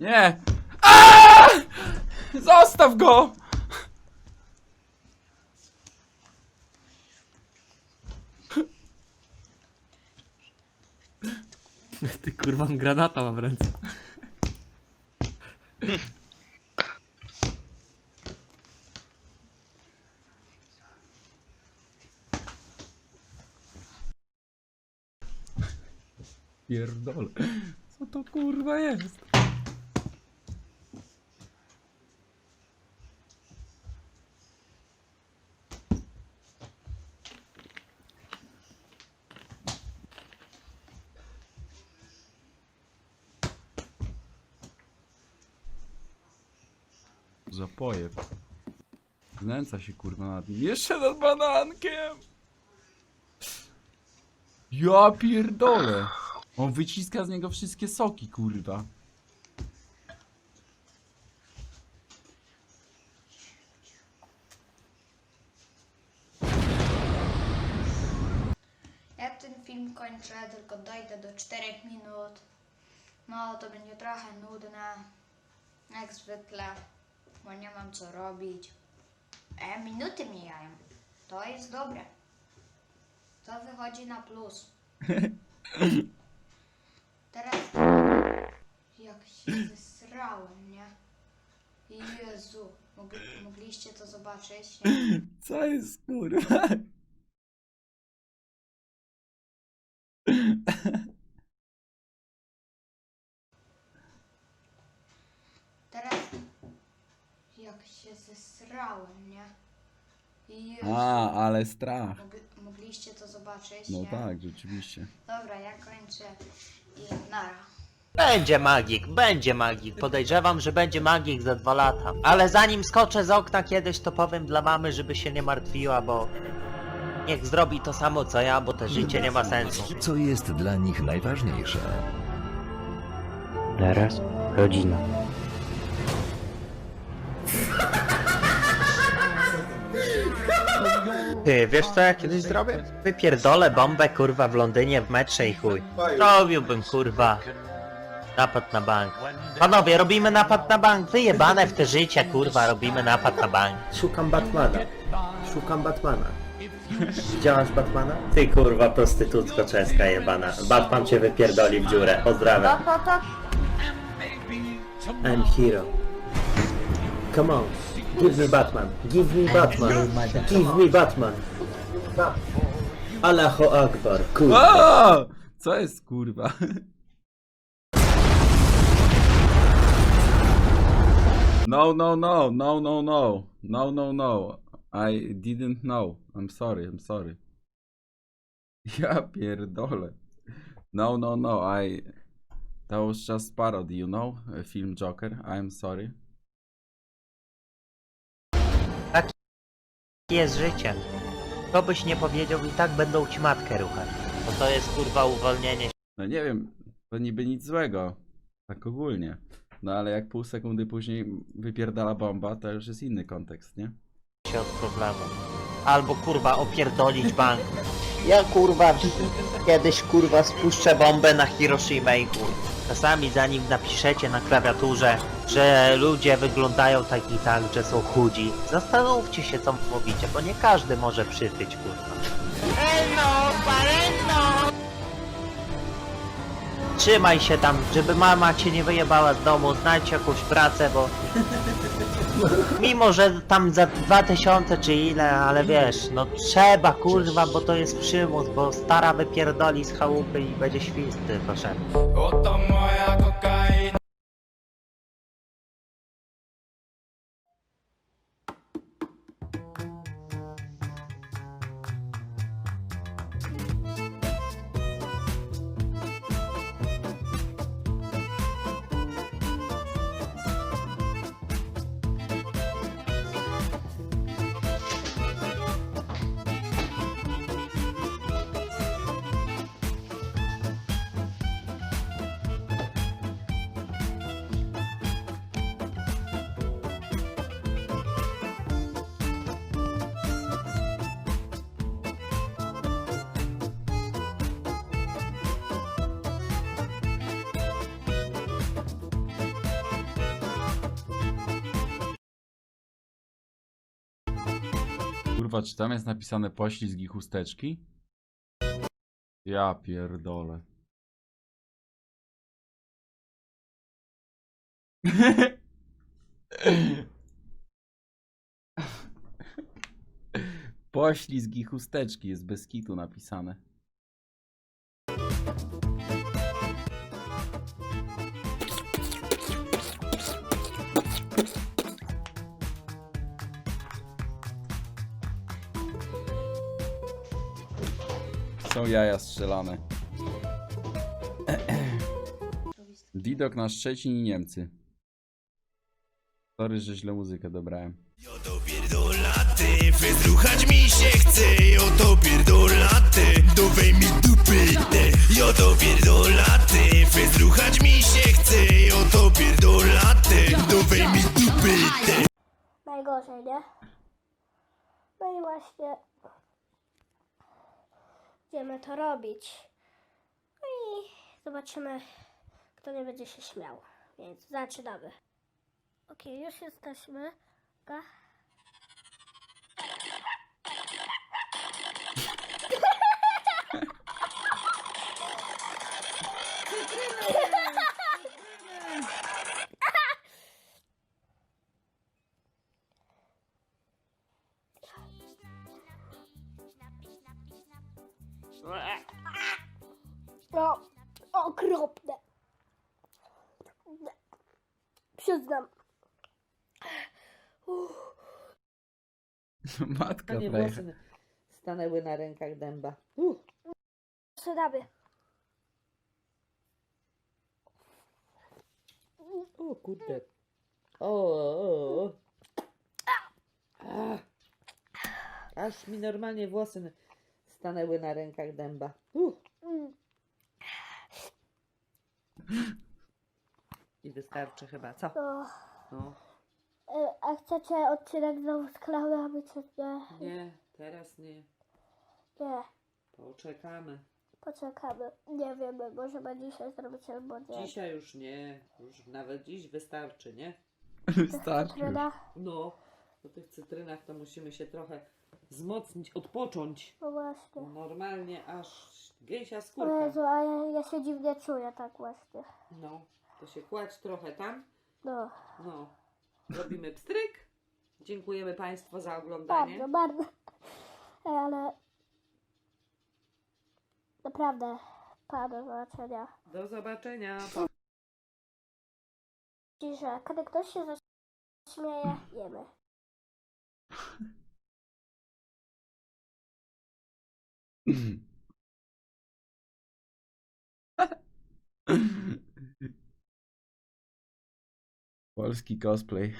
Nie! Aaaa! Zostaw go! Ty kurwa granata ma w ręce. Pierdolę. Co to kurwa jest? Zapoje. Znęca się kurwa nad nim. Jeszcze nad banankiem! Ja pierdolę! On wyciska z niego wszystkie soki, kurwa. Ja ten film kończę, tylko dojdę do 4 minut. No to będzie trochę nudne. Jak zwykle, bo nie mam co robić. E, minuty mijają. To jest dobre. To wychodzi na plus. Teraz jak się zesrałem, nie? Jezu, mogli, mogliście to zobaczyć? Nie? Co jest kurwa? Teraz jak się zesrałem, nie? Jezu, A, ale strach. mogli, mogliście to zobaczyć? No nie? tak, rzeczywiście. Dobra, ja kończę i nara. Będzie magik, będzie magik. Podejrzewam, że będzie magik za dwa lata. Ale zanim skoczę z okna kiedyś, to powiem dla mamy, żeby się nie martwiła, bo niech zrobi to samo co ja, bo to życie nie ma sensu. Co jest dla nich najważniejsze? Teraz rodzina. Ty, wiesz co ja kiedyś zrobię? Wypierdolę bombę kurwa w Londynie w metrze i chuj. Robiłbym kurwa napad na bank. Panowie, robimy napad na bank. Wyjebane w te życie kurwa, robimy napad na bank. Szukam Batmana. Szukam Batmana. Widziałaś Batmana? Ty kurwa prostytutko czeska jebana. Batman cię wypierdoli w dziurę. Pozdrawiam. I'm hero. Come on. Give me Batman. Give me Batman. Give me Batman. Allahu Akbar. Kurwa. Co jest kurwa? No, no, no, no, no, no, no, no, no. I didn't know. I'm sorry, I'm sorry. Ja pierdolę. No, no, no, I... That was just parody, you know? Film Joker. I'm sorry. Jest życie. To byś nie powiedział i tak będą ci matkę ruchać. Bo to jest kurwa uwolnienie No nie wiem, to niby nic złego. Tak ogólnie. No ale jak pół sekundy później wypierdala bomba, to już jest inny kontekst, nie? się od problemu. Albo kurwa opierdolić bank. Ja kurwa kiedyś kurwa spuszczę bombę na Hiroshima i chuj. Czasami zanim napiszecie na klawiaturze, że ludzie wyglądają tak i tak, że są chudzi, zastanówcie się co mówicie, bo nie każdy może przytyć kurwa. Trzymaj się tam, żeby mama cię nie wyjebała z domu, znajdź jakąś pracę, bo Mimo, że tam za 2000 czy ile, ale wiesz, no trzeba kurwa, bo to jest przymus, bo stara wypierdoli z chałupy i będzie świst szedł. Oto moja kokaina Czy tam jest napisane poślizg i chusteczki? Ja pierdolę. Poślizg i chusteczki jest bez kitu napisane. Jaja strzelane. Didok na Szczecin i Niemcy. Sorry, że źle muzykę dobrałem. Oto pierdolaty, wyzruchać mi się chce Oto pierdolaty, dowej mi dupy te Oto pierdolaty, wyzruchać mi się chce Oto pierdolaty, dowej mi dupy te najgorzej, nie? No i właśnie będziemy to robić. No i zobaczymy, kto nie będzie się śmiał. Więc zaczynamy. Okej, już jesteśmy. No, okropne. Przyznam. Matka Panie włosy stanęły na rękach dęba. Uh, Zaczynamy. o kurde. O, o, o. Aż mi normalnie włosy stanęły na rękach dęba. I wystarczy chyba, co? No, No, e, a chcecie odcinek znowu z klaudiami, czy nie? nie, teraz nie. Nie, Poczekamy. poczekamy. Nie wiemy, możemy dzisiaj zrobić albo nie. Dzisiaj już nie. Już nawet dziś wystarczy, nie? Starczy. Cytryna? No, po tych cytrynach to musimy się trochę wzmocnić, odpocząć. No właśnie. Normalnie aż gęsia O skórka. Jezu, a ja, ja się dziwnie czuję tak właśnie. No, to się kładź trochę tam. No, No, robimy pstryk. Dziękujemy Państwu za oglądanie. bardzo, bardzo. Ej, ale... Naprawdę, pa, do zobaczenia. Do zobaczenia. Pa. Cisza, kiedy ktoś się zaśmieje, jemy. Polski cosplay.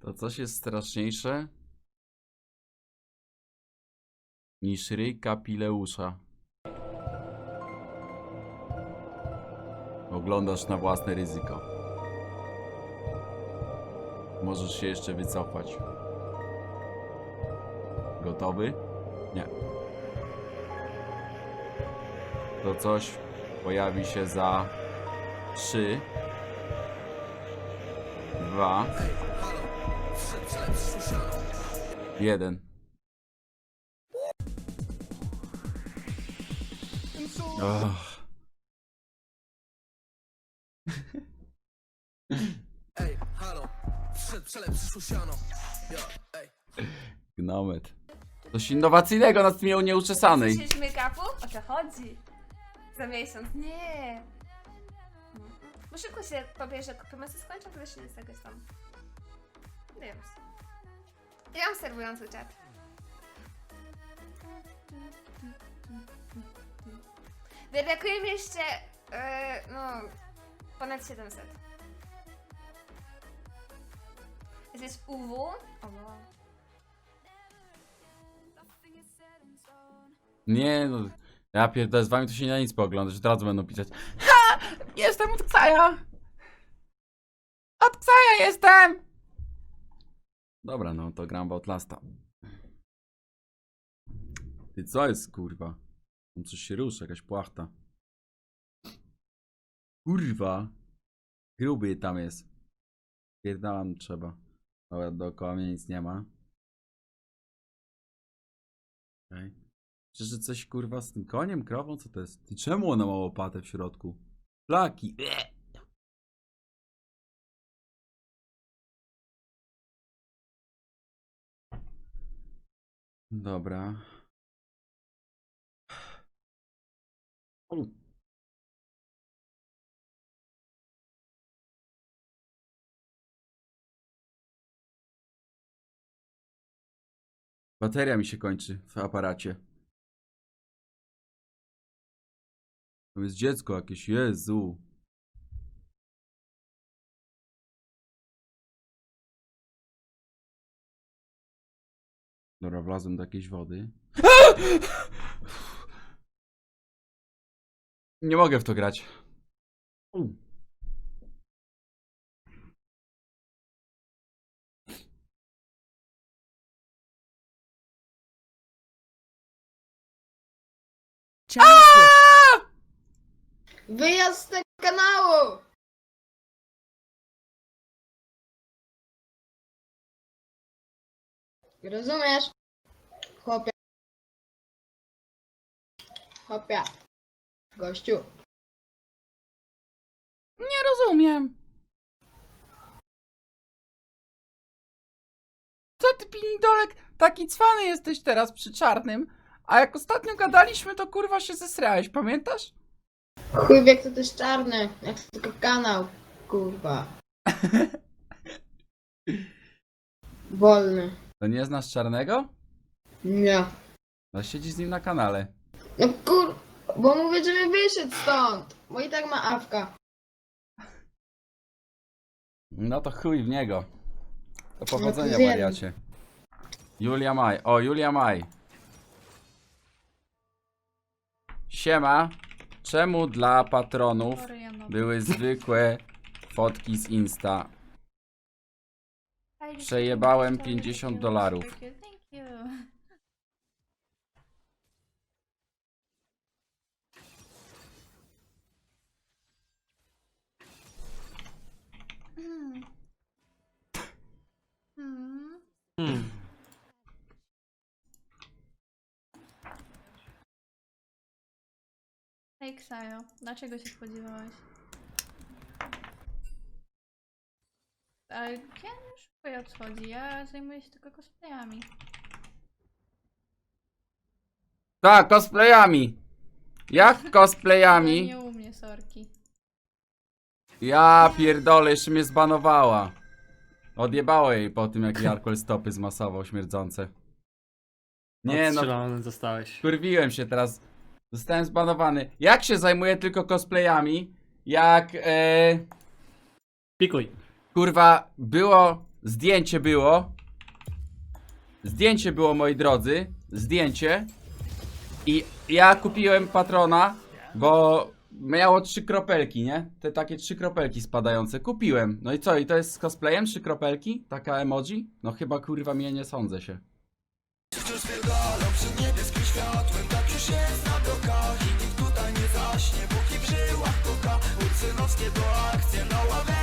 To coś jest straszniejsze niż ryj kapileusza. Oglądasz na własne ryzyko. Możesz się jeszcze wycofać. Gotowy? Nie. To coś pojawi się za 3 2 1 Ugh. Ej, halo, wszedł przelew, przyszło siano Ja, ej Gnomet. Coś innowacyjnego nad tymi nieuczesanej. Chcesz make-upu? O co chodzi? Za miesiąc? Nie. Bo szybko się pobierze, kupimy się skończą, to też nie jest jakoś tam. Wiem. Ja mam serwujący czat. Brakuje mi jeszcze, e, no, ponad 700. Jesteś UW? O, wow. Nie no. Ja pierdolę, z wami to się nie da nic pooglądać, od razu będą pisać HA! Jestem od Ksaja! Od Ksaja jestem! Dobra, no to gram w Outlasta. Ty co jest kurwa? Tam coś się ruszy, jakaś płachta. Kurwa. Gruby tam jest. Pierdalam trzeba. Dobra, dookoła mnie nic nie ma. Okej. Czyż coś kurwa z tym koniem, krową? Co to jest? Ty czemu ona ma łopatę w środku? Flaki. Eee. Dobra. Bateria mi się kończy w aparacie. To jest dziecko jakieś, Jezu. Dobra, wlazłem do jakiejś wody. Nie mogę w to grać. U. Wyjazd z tego kanału! Rozumiesz? Chłopie. Chłopie. Gościu. Nie rozumiem. Co ty, pinidolek, taki cwany jesteś teraz przy czarnym? A jak ostatnio gadaliśmy, to kurwa się zesrałeś, pamiętasz? Chuj wie kto to jest czarny. Jak to tylko kanał. Kurwa. Wolny. To nie znasz czarnego? Nie. No siedzi z nim na kanale. No kur... Bo mówię, żeby wyszedł stąd. Bo i tak ma awka. No to chuj w niego. Do to powodzenia, zjem. wariacie. Julia Maj. O, Julia Maj. Siema. Czemu dla patronów były zwykłe fotki z Insta? Przejebałem 50 dolarów. Hmm. Hej Ksajo, dlaczego się spodziewałeś? Ale Ken już tutaj odchodzi, ja zajmuję się tylko cosplayami. Tak, cosplayami. Jak cosplayami? nie u mnie, sorki. Ja pierdolę, jeszcze mnie zbanowała. Odjebało jej po tym, jak Jarkol stopy zmasował śmierdzące. Nie no, Odstrzelony zostałeś. kurwiłem się teraz. Zostałem zbanowany. Jak się zajmuję tylko cosplayami? Jak, e, Pikuj. kurwa, było, zdjęcie było. Zdjęcie było, moi drodzy. Zdjęcie. I ja kupiłem patrona, bo miało trzy kropelki, nie? Te takie trzy kropelki spadające. Kupiłem. No i co, i to jest z cosplayem? Trzy kropelki? Taka emoji? No chyba kurwa mnie nie sądzę się. Przed niebieskim światłem Tak już jest na nikt tutaj nie Póki w żyłach koka Ucynowskie to akcje na ławę